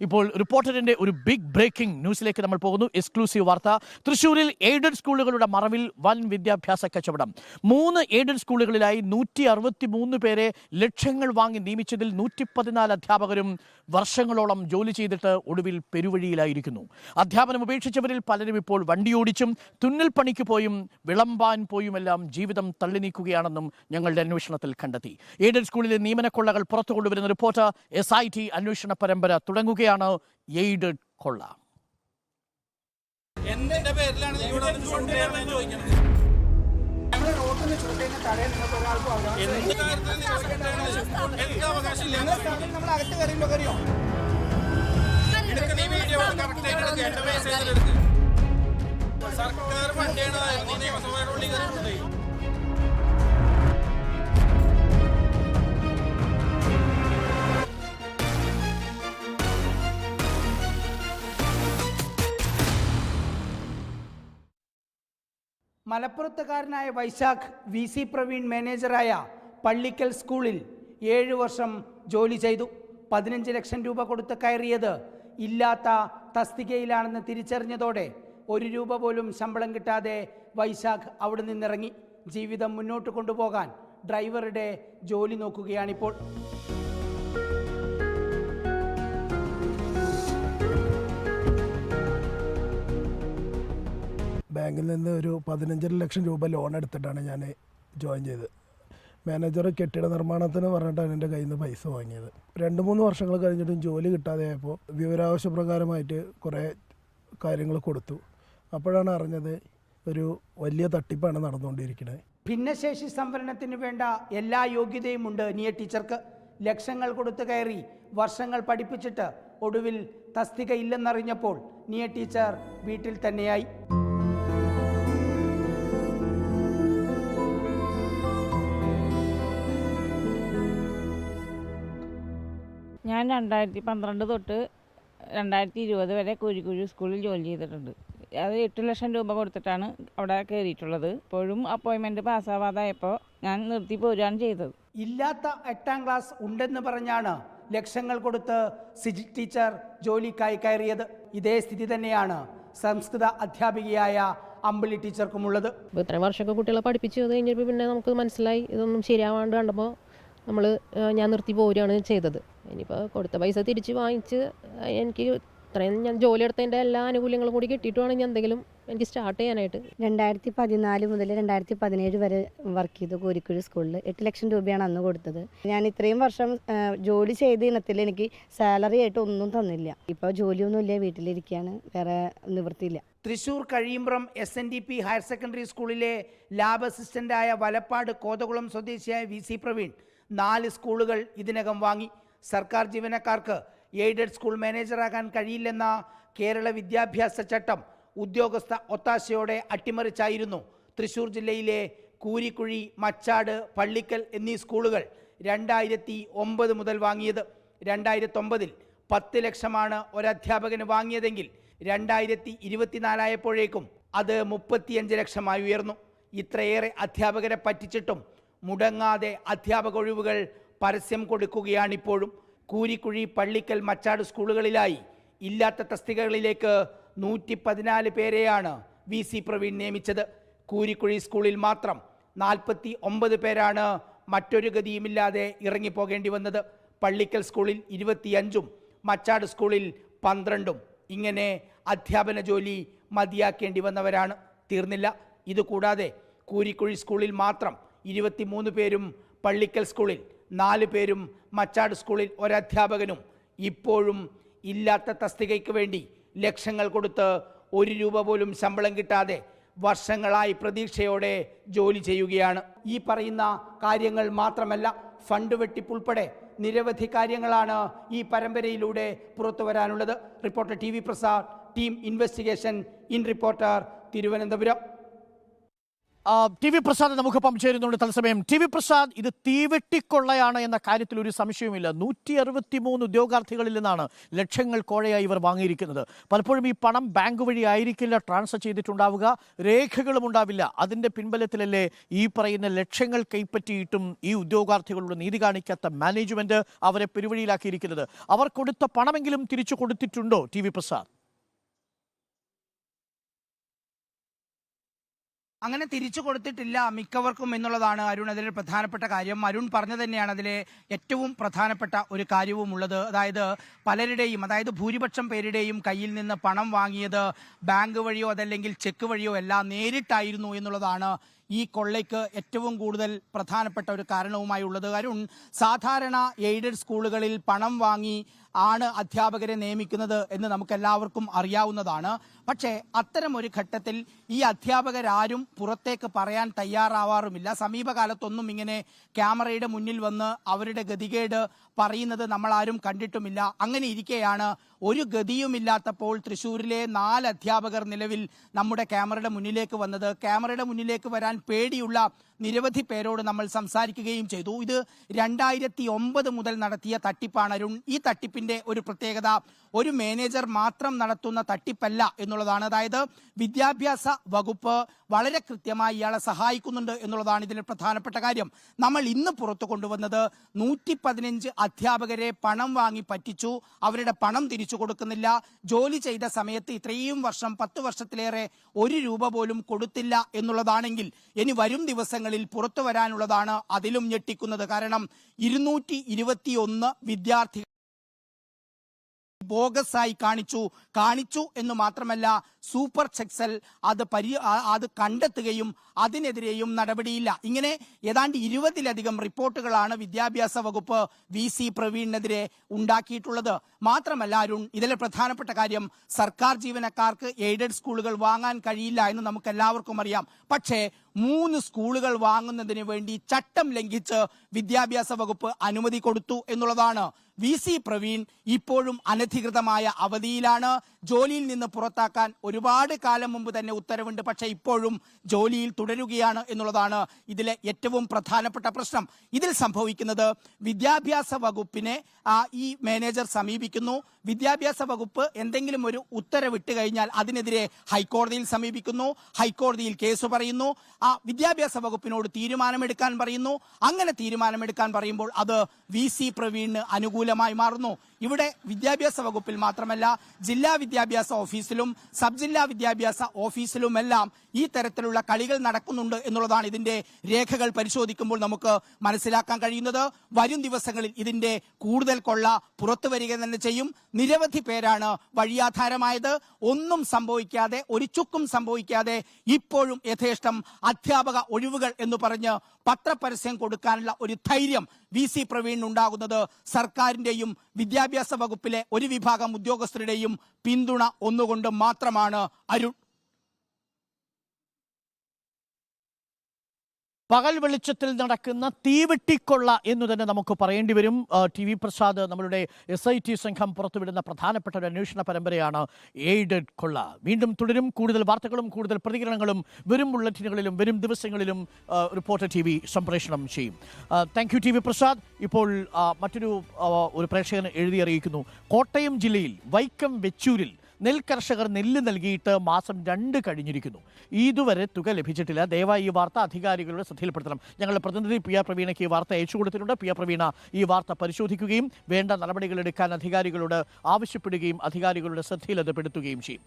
ഇപ്പോൾ റിപ്പോർട്ടറിന്റെ ഒരു big breaking ന്യൂസിലേക്ക് നമ്മൾ പോകുന്നു. എക്സ്ക്ലൂസീവ് വാർത്ത. തൃശൂരിൽ എയ്ഡഡ് സ്കൂളുകളുടെ മറവിൽ വൻ വിദ്യാഭ്യാസ കച്ചവടം. മൂന്ന് എയ്ഡഡ് സ്കൂളുകളിലായി നൂറ്റി അറുപത്തി മൂന്ന് പേരെ ലക്ഷങ്ങൾ വാങ്ങി നിയമിച്ചതിൽ നൂറ്റി പതിനാല് അധ്യാപകരും വർഷങ്ങളോളം ജോലി ചെയ്തിട്ട് ഒടുവിൽ പെരുവഴിയിലായിരിക്കുന്നു. അധ്യാപനം ഉപേക്ഷിച്ചവരിൽ പലരും ഇപ്പോൾ വണ്ടിയോടിച്ചും തുന്നൽ പണിക്ക് പോയും വിളമ്പാൻ പോയുമെല്ലാം ജീവിതം തള്ളി നീക്കുകയാണെന്നും ഞങ്ങളുടെ അന്വേഷണത്തിൽ കണ്ടെത്തി. എയ്ഡഡ് സ്കൂളിലെ നിയമനക്കൊള്ളകൾ പുറത്തു കൊണ്ടുവരുന്ന റിപ്പോർട്ടർ എസ് ഐ ടി അന്വേഷണ പരമ്പര തുടങ്ങുകയാണ്. എയ്ഡഡ് കൊള്ള? എന്തിന്റെ പേരിലാണ് നിയമസഭയിലുള്ളിൽ ഇവിടെ വന്ന് ചൂണ്ടിയാണ് ഞാൻ മലപ്പുറത്തുകാരനായ വൈശാഖ് വി സി പ്രവീൺ മാനേജറായ പള്ളിക്കൽ സ്കൂളിൽ ഏഴ് വർഷം ജോലി ചെയ്തു. പതിനഞ്ച് ലക്ഷം രൂപ കൊടുത്ത് കയറിയത് ഇല്ലാത്ത തസ്തികയിലാണെന്ന് തിരിച്ചറിഞ്ഞതോടെ ഒരു രൂപ പോലും ശമ്പളം കിട്ടാതെ വൈശാഖ് അവിടെ നിന്നിറങ്ങി. ജീവിതം മുന്നോട്ട് കൊണ്ടുപോകാൻ ഡ്രൈവറുടെ ജോലി നോക്കുകയാണിപ്പോൾ. ബാങ്കിൽ നിന്ന് ഒരു പതിനഞ്ചര ലക്ഷം രൂപ ലോൺ എടുത്തിട്ടാണ് ഞാൻ ജോയിൻ ചെയ്തത്. മാനേജർ കെട്ടിട നിർമ്മാണത്തിന് പറഞ്ഞിട്ടാണ് എന്റെ കയ്യിൽ നിന്ന് പൈസ വാങ്ങിയത്. രണ്ട് മൂന്ന് വർഷങ്ങൾ കഴിഞ്ഞിട്ടും ജോലി കിട്ടാതെ ആയപ്പോൾ വിവരാവശ്യപ്രകാരമായിട്ട് കുറേ കാര്യങ്ങൾ കൊടുത്തു. അപ്പോഴാണ് അറിഞ്ഞത് ഒരു വലിയ തട്ടിപ്പാണ് നടന്നുകൊണ്ടിരിക്കുന്നത്. ഭിന്നശേഷി സംവരണത്തിന് വേണ്ട എല്ലാ യോഗ്യതയും ഉണ്ട് നിയ ടീച്ചർക്ക്. ലക്ഷങ്ങൾ കൊടുത്തു കയറി വർഷങ്ങൾ പഠിപ്പിച്ചിട്ട് ഒടുവിൽ തസ്തിക ഇല്ലെന്നറിഞ്ഞപ്പോൾ നിയ ടീച്ചർ വീട്ടിൽ തന്നെയായി. ഞാൻ രണ്ടായിരത്തി പന്ത്രണ്ട് തൊട്ട് രണ്ടായിരത്തി ഇരുപത് വരെ കുരിക്കുഴി സ്കൂളിൽ ജോലി ചെയ്തിട്ടുണ്ട്. അത് എട്ട് ലക്ഷം രൂപ കൊടുത്തിട്ടാണ് അവിടെ കയറിയിട്ടുള്ളത്. ഇപ്പോഴും അപ്പോയിൻമെന്റ് പാസ്സാവാതായപ്പോൾ ഞാൻ നിർത്തി പോരുകയാണ് ചെയ്തത്. ഇല്ലാത്ത എട്ടാം ക്ലാസ് ഉണ്ടെന്ന് പറഞ്ഞാണ് ലക്ഷങ്ങൾ കൊടുത്ത് സിജി ടീച്ചർ ജോലിക്കായി കയറിയത്. ഇതേ സ്ഥിതി തന്നെയാണ് സംസ്കൃത അധ്യാപികയായ അമ്പിളി ടീച്ചർക്കും ഉള്ളത് ഇത്രയും വർഷമൊക്കെ കുട്ടികളെ പഠിപ്പിച്ചു അത് കഴിഞ്ഞപ്പോൾ പിന്നെ നമുക്ക് മനസ്സിലായി ഇതൊന്നും ശരിയാവാണ്ട് കണ്ടപ്പോൾ നമ്മൾ ഞാൻ നിർത്തി പോരുകയാണ് ചെയ്തത്. ഇനിയിപ്പോൾ കൊടുത്ത പൈസ തിരിച്ച് വാങ്ങിച്ച് എനിക്ക് ഇത്രയും ഞാൻ ജോലി എടുത്തതിന്റെ എല്ലാ ആനുകൂല്യങ്ങളും കൂടി കിട്ടിയിട്ടുമാണ് വേണം ഞാൻ എന്തെങ്കിലും എനിക്ക് സ്റ്റാർട്ട് ചെയ്യാനായിട്ട് രണ്ടായിരത്തി പതിനാല് മുതൽ രണ്ടായിരത്തി പതിനേഴ് വരെ വർക്ക് ചെയ്തു കോരിക്കുഴി സ്കൂളിൽ എട്ട് ലക്ഷം രൂപയാണ് അന്ന് കൊടുത്തത്. ഞാൻ ഇത്രയും വർഷം ജോലി ചെയ്ത ഇനത്തിൽ എനിക്ക് സാലറി ആയിട്ട് ഒന്നും തന്നില്ല. ഇപ്പോൾ ജോലിയൊന്നുമില്ല വീട്ടിലിരിക്കുകയാണ് വേറെ നിവൃത്തിയില്ല. Thrissur Kazhimbram S N D P higher secondary സ്കൂളിലെ ലാബ് അസിസ്റ്റന്റായ വലപ്പാട് കോതകുളം സ്വദേശിയായ വി സി പ്രവീൺ നാല് സ്കൂളുകൾ ഇതിനകം വാങ്ങി. സർക്കാർ ജീവനക്കാർക്ക് എയ്ഡഡ് സ്കൂൾ മാനേജറാകാൻ കഴിയില്ലെന്ന കേരള വിദ്യാഭ്യാസ ചട്ടം ഉദ്യോഗസ്ഥ ഒത്താശയോടെ അട്ടിമറിച്ചായിരുന്നു. തൃശൂർ ജില്ലയിലെ കൂരിക്കുഴി മച്ചാട് പള്ളിക്കൽ എന്നീ സ്കൂളുകൾ രണ്ടായിരത്തി ഒമ്പത് മുതൽ വാങ്ങിയത്. രണ്ടായിരത്തൊമ്പതിൽ പത്ത് ലക്ഷമാണ് ഒരധ്യാപകന് വാങ്ങിയതെങ്കിൽ രണ്ടായിരത്തി ഇരുപത്തിനാലായപ്പോഴേക്കും അത് മുപ്പത്തിയഞ്ച് ലക്ഷമായി ഉയർന്നു. ഇത്രയേറെ അധ്യാപകരെ പറ്റിച്ചിട്ടും മുടങ്ങാതെ അധ്യാപക ഒഴിവുകൾ പരസ്യം കൊടുക്കുകയാണിപ്പോഴും. കൂരിക്കുഴി പള്ളിക്കൽ മച്ചാട് സ്കൂളുകളിലായി. ഇല്ലാത്ത തസ്തികകളിലേക്ക് നൂറ്റി പതിനാല് പേരെയാണ് വി സി പ്രവീൺ നിയമിച്ചത്. കൂരിക്കുഴി സ്കൂളിൽ മാത്രം നാൽപ്പത്തി ഒമ്പത് പേരാണ് മറ്റൊരു ഗതിയുമില്ലാതെ ഇറങ്ങിപ്പോകേണ്ടി വന്നത്. പള്ളിക്കൽ സ്കൂളിൽ ഇരുപത്തിയഞ്ചും മച്ചാട് സ്കൂളിൽ പന്ത്രണ്ടും. ഇങ്ങനെ അധ്യാപന ജോലി മതിയാക്കേണ്ടി വന്നവരാണ്. തീർന്നില്ല. ഇതുകൂടാതെ കൂരിക്കുഴി സ്കൂളിൽ മാത്രം ഇരുപത്തിമൂന്ന് പേരും പള്ളിക്കൽ സ്കൂളിൽ നാല് പേരും മച്ചാട് സ്കൂളിൽ ഒരധ്യാപകനും ഇപ്പോഴും ഇല്ലാത്ത തസ്തികയ്ക്ക് വേണ്ടി ലക്ഷങ്ങൾ കൊടുത്ത് ഒരു രൂപ പോലും ശമ്പളം കിട്ടാതെ വർഷങ്ങളായി പ്രതീക്ഷയോടെ ജോലി ചെയ്യുകയാണ്. ഈ പറയുന്ന കാര്യങ്ങൾ മാത്രമല്ല ഫണ്ട് വെട്ടിപ്പുൾപ്പെടെ നിരവധി കാര്യങ്ങളാണ് ഈ പരമ്പരയിലൂടെ പുറത്തു വരാനുള്ളത്. Reporter T V Prasad team investigation in reporter Thiruvananthapuram. T V Prasad നമുക്കൊപ്പം ചേരുന്നുണ്ട് തത്സമയം. ടി വി പ്രസാദ് ഇത് തീവെട്ടിക്കൊള്ളയാണ് എന്ന കാര്യത്തിൽ ഒരു സംശയവുമില്ല. നൂറ്റി അറുപത്തി മൂന്ന് ഉദ്യോഗാർത്ഥികളിൽ നിന്നാണ് ലക്ഷങ്ങൾ കോഴയായി ഇവർ വാങ്ങിയിരിക്കുന്നത്. പലപ്പോഴും ഈ പണം ബാങ്ക് വഴി ആയിരിക്കില്ല ട്രാൻസ്ഫർ ചെയ്തിട്ടുണ്ടാവുക രേഖകളും ഉണ്ടാവില്ല. അതിന്റെ പിൻബലത്തിലല്ലേ ഈ പറയുന്ന ലക്ഷങ്ങൾ കൈപ്പറ്റിയിട്ടും ഈ ഉദ്യോഗാർത്ഥികളുടെ നീതി കാണിക്കാത്ത മാനേജ്മെന്റ് അവരെ പെരുവഴിയിലാക്കിയിരിക്കുന്നത്. അവർ കൊടുത്ത പണമെങ്കിലും തിരിച്ചു കൊടുത്തിട്ടുണ്ടോ ടി വി പ്രസാദ്? അങ്ങനെ തിരിച്ചു കൊടുത്തിട്ടില്ല മിക്കവർക്കും എന്നുള്ളതാണ് അരുൺ അതിലെ പ്രധാനപ്പെട്ട കാര്യം. അരുൺ പറഞ്ഞു തന്നെയാണ് അതിലെ ഏറ്റവും പ്രധാനപ്പെട്ട ഒരു കാര്യവും ഉള്ളത്. അതായത് പലരുടെയും അതായത് ഭൂരിപക്ഷം പേരുടെയും കയ്യിൽ നിന്ന് പണം വാങ്ങിയത് ബാങ്ക് വഴിയോ അതല്ലെങ്കിൽ ചെക്ക് വഴിയോ എല്ലാം നേരിട്ടായിരുന്നു എന്നുള്ളതാണ് ഈ കൊള്ളയ്ക്ക് ഏറ്റവും കൂടുതൽ പ്രധാനപ്പെട്ട ഒരു കാരണവുമായി ഉള്ളത് അരുൺ. സാധാരണ എയ്ഡഡ് സ്കൂളുകളിൽ പണം വാങ്ങി ആണ് അധ്യാപകരെ നിയമിക്കുന്നത് എന്ന് നമുക്ക് എല്ലാവർക്കും അറിയാവുന്നതാണ്. പക്ഷേ അത്തരം ഒരു ഘട്ടത്തിൽ ഈ അധ്യാപകരാരും പുറത്തേക്ക് പറയാൻ തയ്യാറാവാറുമില്ല. സമീപകാലത്തൊന്നും ഇങ്ങനെ ക്യാമറയുടെ മുന്നിൽ വന്ന് അവരുടെ ഗതികേട് പറയുന്നത് നമ്മൾ ആരും കണ്ടിട്ടുമില്ല. അങ്ങനെ ഇരിക്കെയാണ് ഒരു ഗതിയുമില്ലാത്തപ്പോൾ തൃശൂരിലെ നാല് അധ്യാപകർ നിലവിൽ നമ്മുടെ ക്യാമറയുടെ മുന്നിലേക്ക് വന്നത്. ക്യാമറയുടെ മുന്നിലേക്ക് വരാൻ പേടിയുള്ള നിരവധി പേരോട് നമ്മൾ സംസാരിക്കുകയും ചെയ്തു. ഇത് രണ്ടായിരത്തി ഒമ്പത് മുതൽ നടത്തിയ തട്ടിപ്പാണ് അരുൺ. ഈ തട്ടിപ്പിന്റെ ഒരു പ്രത്യേകത ഒരു മാനേജർ മാത്രം നടത്തുന്ന തട്ടിപ്പല്ല എന്നുള്ളതാണ്. അതായത് വിദ്യാഭ്യാസ വകുപ്പ് വളരെ കൃത്യമായി ഇയാളെ സഹായിക്കുന്നുണ്ട് എന്നുള്ളതാണ് ഇതിലെ പ്രധാനപ്പെട്ട കാര്യം. നമ്മൾ ഇന്ന് പുറത്തു കൊണ്ടുവന്നത് നൂറ്റി പതിനഞ്ച് അധ്യാപകരെ പണം വാങ്ങി പറ്റിച്ചു. അവരുടെ പണം തിരിച്ചു കൊടുക്കുന്നില്ല. ജോലി ചെയ്ത സമയത്ത് ഇത്രയും വർഷം പത്ത് വർഷത്തിലേറെ ഒരു രൂപ പോലും കൊടുത്തില്ല എന്നുള്ളതാണെങ്കിൽ ഇനി വരും ദിവസങ്ങളിൽ പുറത്തു വരാനുള്ളതാണ് അതിലും ഞെട്ടിക്കുന്നത്. കാരണം ഇരുന്നൂറ്റി ഇരുപത്തിയൊന്ന് വിദ്യാർത്ഥികൾ ആയി കാണിച്ചു കാണിച്ചു എന്ന് മാത്രമല്ല സൂപ്പർ ചെക്സൽ അത് പരി അത് കണ്ടെത്തുകയും അതിനെതിരെയും നടപടിയില്ല. ഇങ്ങനെ ഏതാണ്ട് ഇരുപതിലധികം റിപ്പോർട്ടുകളാണ് വിദ്യാഭ്യാസ വകുപ്പ് വി സി പ്രവീണിനെതിരെ ഉണ്ടാക്കിയിട്ടുള്ളത്. മാത്രമല്ല അരുൺ ഇതിലെ പ്രധാനപ്പെട്ട കാര്യം സർക്കാർ ജീവനക്കാർക്ക് എയ്ഡഡ് സ്കൂളുകൾ വാങ്ങാൻ കഴിയില്ല എന്ന് നമുക്ക് എല്ലാവർക്കും അറിയാം. പക്ഷേ മൂന്ന് സ്കൂളുകൾ വാങ്ങുന്നതിന് വേണ്ടി ചട്ടം ലംഘിച്ച് വിദ്യാഭ്യാസ വകുപ്പ് അനുമതി കൊടുത്തു എന്നുള്ളതാണ് വി സി പ്രവീൺ ഇപ്പോഴും അനധികൃതമായ അവധിയിലാണ്. ജോലിയിൽ നിന്ന് പുറത്താക്കാൻ ഒരുപാട് കാലം മുമ്പ് തന്നെ ഉത്തരവുണ്ട്. പക്ഷേ ഇപ്പോഴും ജോലിയിൽ തുടരുകയാണ് എന്നുള്ളതാണ് ഇതിലെ ഏറ്റവും പ്രധാനപ്പെട്ട പ്രശ്നം. ഇതിൽ സംഭവിക്കുന്നത് വിദ്യാഭ്യാസ വകുപ്പിനെ ഈ മാനേജർ സമീപിക്കുന്നു. വിദ്യാഭ്യാസ വകുപ്പ് എന്തെങ്കിലും ഒരു ഉത്തരവിട്ട് കഴിഞ്ഞാൽ അതിനെതിരെ ഹൈക്കോടതിയിൽ സമീപിക്കുന്നു. ഹൈക്കോടതിയിൽ കേസ് പറയുന്നു. ആ വിദ്യാഭ്യാസ വകുപ്പിനോട് തീരുമാനമെടുക്കാൻ പറയുന്നു. അങ്ങനെ തീരുമാനമെടുക്കാൻ പറയുമ്പോൾ അത് വി സി പ്രവീണിന് അനുകൂലമായി മാറുന്നു. ഇവിടെ വിദ്യാഭ്യാസ വകുപ്പിൽ മാത്രമല്ല ജില്ലാ വിദ്യാഭ്യാസ ഓഫീസിലും സബ് ജില്ലാ വിദ്യാഭ്യാസ ഓഫീസിലുമെല്ലാം ഈ തരത്തിലുള്ള കളികൾ നടക്കുന്നുണ്ട് എന്നുള്ളതാണ് ഇതിന്റെ രേഖകൾ പരിശോധിക്കുമ്പോൾ നമുക്ക് മനസ്സിലാക്കാൻ കഴിയുന്നത്. വരും ദിവസങ്ങളിൽ ഇതിന്റെ കൂടുതൽ കൊള്ള പുറത്തു വരിക തന്നെ ചെയ്യും. നിരവധി പേരാണ് വഴിയാധാരമായത്. ഒന്നും സംഭവിക്കാതെ ഒരു ചുക്കും സംഭവിക്കാതെ ഇപ്പോഴും യഥേഷ്ടം അധ്യാപക ഒഴിവുകൾ എന്ന് പറഞ്ഞ് പത്രപരസ്യം കൊടുക്കാനുള്ള ഒരു ധൈര്യം വി സി പ്രവീണിനുണ്ടാകുന്നത് സർക്കാരിന്റെയും വിദ്യാഭ്യാസ വകുപ്പിലെ ഒരു വിഭാഗം ഉദ്യോഗസ്ഥരുടെയും പിന്തുണ ഒന്നുകൊണ്ട് മാത്രമാണ് അരുൺ. പകൽ വെളിച്ചത്തിൽ നടക്കുന്ന തീവെട്ടിക്കൊള്ള എന്ന് തന്നെ നമുക്ക് പറയേണ്ടി വരും. ടി വി പ്രസാദ് നമ്മളുടെ എസ് ഐ ടി സംഘം പുറത്തുവിടുന്ന പ്രധാനപ്പെട്ട ഒരു അന്വേഷണ പരമ്പരയാണ് എയ്ഡഡ് കൊള്ള. വീണ്ടും തുടരും. കൂടുതൽ വാർത്തകളും കൂടുതൽ പ്രതികരണങ്ങളും വരും ബുള്ളറ്റിനുകളിലും വരും ദിവസങ്ങളിലും റിപ്പോർട്ടർ ടി വി സംപ്രേഷണം ചെയ്യും. Thank you T V Prasad. ഇപ്പോൾ മറ്റൊരു ഒരു പ്രേക്ഷകൻ എഴുതി അറിയിക്കുന്നു. കോട്ടയം ജില്ലയിൽ വൈക്കം വെച്ചൂരിൽ നെൽ കർഷകർ നെല്ല് നൽകിയിട്ട് മാസം രണ്ട് കഴിഞ്ഞിരിക്കുന്നു. ഇതുവരെ തുക ലഭിച്ചിട്ടില്ല. ദയവായി ഈ വാർത്ത അധികാരികളുടെ ശ്രദ്ധയിൽപ്പെടുത്തണം. ഞങ്ങളുടെ പ്രതിനിധി പി ആർ പ്രവീണയ്ക്ക് ഈ വാർത്ത അയച്ചു കൊടുത്തിട്ടുണ്ട്. പി ആർ പ്രവീണ ഈ വാർത്ത പരിശോധിക്കുകയും വേണ്ട നടപടികൾ എടുക്കാൻ അധികാരികളോട് ആവശ്യപ്പെടുകയും അധികാരികളുടെ ശ്രദ്ധയിൽ അത് പെടുത്തുകയും ചെയ്യും.